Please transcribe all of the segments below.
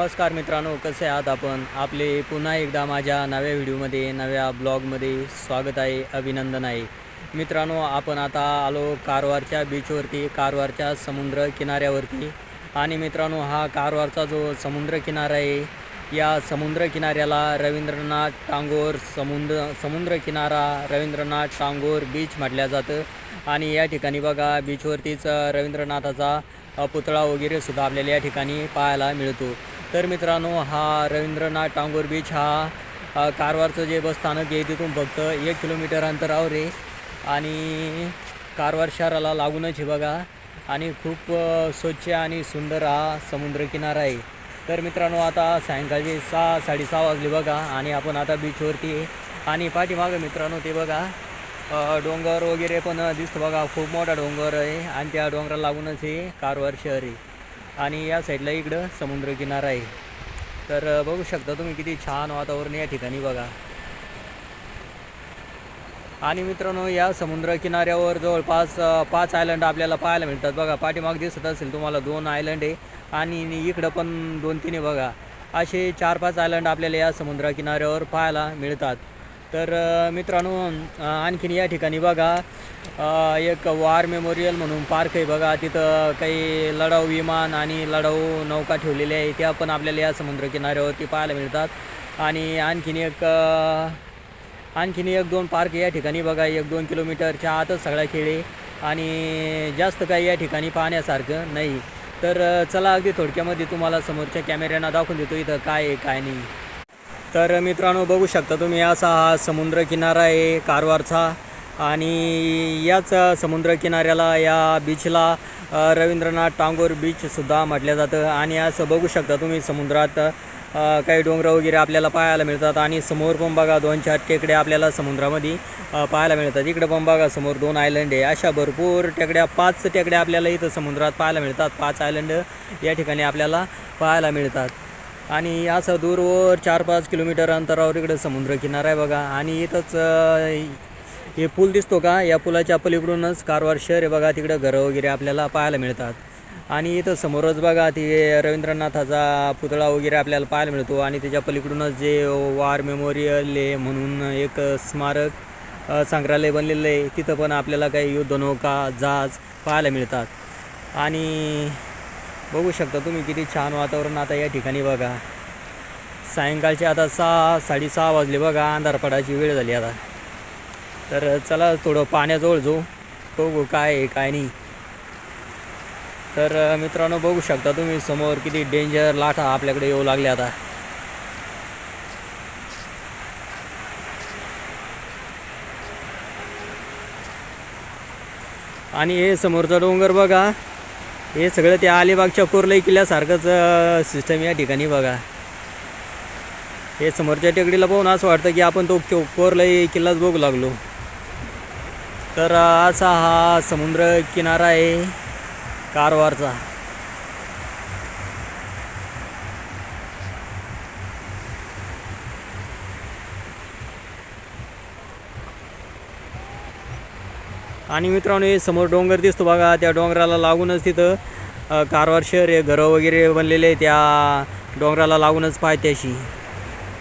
नमस्कार मित्रांनो कसे आहात आपण? आपले पुन्हा एकदा माझ्या नव्या व्हिडिओमध्ये नव्या ब्लॉगमध्ये स्वागत आहे अभिनंदन आहे. मित्रांनो आपण आता आलो कारवारच्या बीचवरती कारवारच्या समुद्र किनाऱ्यावरती. आणि मित्रांनो हा कारवारचा जो समुद्र किनारा आहे या समुद्र किनाऱ्याला रवींद्रनाथ टांगोर समुद्र समुद्र किनारा रवींद्रनाथ टांगोर बीच म्हटलं जातं. आणि या ठिकाणी बघा बीचवरतीच रवींद्रनाथाचा पुतळा वगैरे सुद्धा आपल्याला या ठिकाणी पाहायला मिळतो. तर मित्रांनो हा रवींद्रनाथ टांगोर बीच हा कारवारचं जे बसस्थानक आहे तिथून फक्त एक किलोमीटर अंतरावर आहे. आणि कारवार शहराला लागूनच आहे बघा. आणि खूप स्वच्छ आणि सुंदर हा समुद्रकिनारा आहे. तर मित्रांनो आता सायंकाळचे सहा साडेसहा वाजले बघा. आणि आपण आता बीचवरती आहे. आणि पाठीमागं मित्रांनो ते बघा. डोंगर वगैरे पण दिसतं बघा. खूप मोठा डोंगर आहे. आणि त्या डोंगराला लागूनच हे कारवार शहर आहे. आणि या साईडला इकडं समुद्रकिनारा आहे. तर बघू शकता तुम्ही किती छान वातावरण या ठिकाणी बघा. आणि मित्रांनो या समुद्र किनाऱ्यावर जवळपास पाच आयलंड आपल्याला पाहायला मिळतात. बघा पाठीमाग दिसत असेल तुम्हाला दोन आयलंड आहे. आणि इकडं पण दोन तीन बघा. असे चार पाच आयलंड आपल्याला या समुद्र किनाऱ्यावर पाहायला मिळतात. तर मित्रांनो आणखीन या ठिकाणी बघा एक वार मेमोरियल म्हणून पार्क आहे बघा. तिथं काही लढाऊ विमान आणि लढाऊ नौका ठेवलेल्या आहे. त्या पण आपल्याला या समुद्र किनाऱ्यावरती पाहायला मिळतात. आणि आणखीन एक आणखीन एक दोन पार्क या ठिकाणी बघा. एक दोन किलोमीटरच्या आतच सगळा खेळ आहे. आणि जास्त काही या ठिकाणी पाहण्यासारखं नाही. तर चला अगदी थोडक्यामध्ये तुम्हाला समोरच्या कॅमेऱ्यांना दाखवून देतो इथं काय आहे काय नाही. तर मित्रांनो बघू शकता तुम्ही असा हा समुद्र किनारा आहे कारवारचा. आणि याच समुद्र किनाऱ्याला या बीचला रवींद्रनाथ टांगोर बीचसुद्धा म्हटलं जातं. आणि असं बघू शकता तुम्ही समुद्रात काही डोंगर वगैरे आपल्याला पाहायला मिळतात. आणि समोर पण बघा दोन चार टेकड्या आपल्याला समुद्रामध्ये पाहायला मिळतात. इकडे पण बघा समोर दोन आयलंड आहे. अशा भरपूर टेकड्या पाच टेकड्या आपल्याला इथं समुद्रात पाहायला मिळतात. पाच आयलंड या ठिकाणी आपल्याला पाहायला मिळतात. आणि असं दूरवर चार पाच किलोमीटर अंतरावर इकडं समुद्रकिनारा आहे बघा. आणि इथंच हे पूल दिसतो का? या पुलाच्या पलीकडूनच कारवार शहर आहे बघा. तिकडं घरं वगैरे आपल्याला पाहायला मिळतात. आणि इथं समोरच बघा ते रवींद्रनाथाचा पुतळा वगैरे आपल्याला पाहायला मिळतो. आणि त्याच्या पलीकडूनच जे वार मेमोरियल आहे म्हणून एक स्मारक संग्रहालय बनलेलं आहे. तिथं पण आपल्याला काही युद्धनौका जहाज पाहायला मिळतात. आणि बघू शकता तुम्ही किती छान वातावरण आता या ठिकाणी बघा. सायंकाळचे आता सहा साडेसहा वाजले बघा अंधार पडायची वेळ झाली आता. तर चला थोडं पाण्याजवळ जाऊ बघू काय आहे काय नाही. तर मित्रांनो बघू शकता तुम्ही समोर किती डेंजर लाटा आपल्याकडे येऊ लागल्या आता. आणि हे समोरचा डोंगर बघा. हे सगळं त्या अलिबागच्या कोरलई किल्ल्यासारखंच सिस्टम या ठिकाणी बघा. हे समोरच्या टेकडीला पाहून असं वाटतं की आपण तो कोरलई किल्लाच बघू लागलो. तर असा हा समुद्र किनारा आहे कारवारचा. आणि मित्रांनो हे समोर डोंगर दिसतो बघा. त्या डोंगराला लागूनच तिथं कारवार शहर आहे घरं वगैरे बनलेले त्या डोंगराला लागूनच पायथ्याशी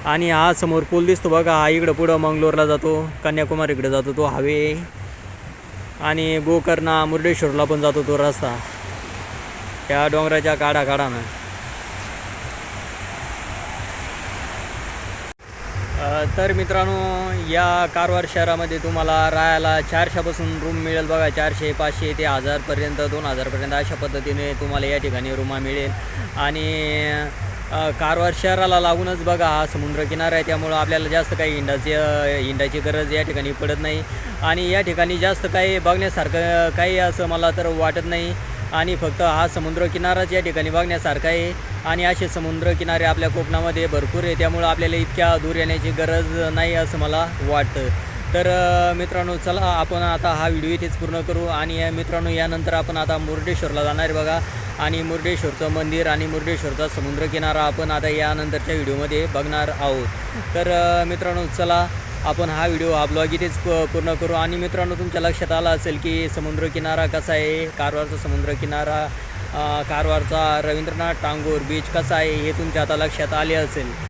आणि हा समोर पूल दिसतो बघा हा इकडं पुढं मंगलोरला जातो कन्याकुमारीकडे जातो तो हवे. आणि गोकर्णा मुर्डेश्वरला पण जातो तो रस्ता. त्या डोंगराच्या काढा काढानं तर मित्रांनो या कारवार शहरामध्ये तुम्हाला राहायला चारशेपासून रूम मिळेल बघा. चारशे पाचशे ते हजारपर्यंत दोन हजारपर्यंत अशा पद्धतीने तुम्हाला या ठिकाणी रूमा मिळेल. आणि कारवार शहराला लागूनच बघा हा समुद्रकिनारा आहे. त्यामुळं आपल्याला जास्त काही हिंडाची हिंडाची गरज या ठिकाणी पडत नाही. आणि या ठिकाणी जास्त काही बघण्यासारखं काही असं मला तर वाटत नाही. आणि फक्त हा समुद्रकिनाराच या ठिकाणी बघण्यासारखा आहे. आणि असे समुद्रकिनारे आपल्या कोकणामध्ये भरपूर आहे. त्यामुळं आपल्याला इतक्या दूर येण्याची गरज नाही असं मला वाटतं. तर मित्रांनो चला आपण आता हा व्हिडिओ इथेच पूर्ण करू. आणि मित्रांनो यानंतर आपण आता मुर्डेश्वरला जाणार आहे बघा. आणि मुर्डेश्वरचं मंदिर आणि मुर्डेश्वरचा समुद्रकिनारा आपण आता यानंतरच्या व्हिडिओमध्ये बघणार आहोत. तर मित्रांनो चला आपण हा व्हिडिओ हा ब्लॉग इथेच पूर्ण करू. आणि मित्रांनो तुमच्या लक्षात आलं असेल की समुद्रकिनारा कसा आहे? कारवारचा समुद्रकिनारा कारवारचा रवींद्रनाथ टांगोर बीच कसा आहे? हे तुमच्या आता लक्षात आले असेल.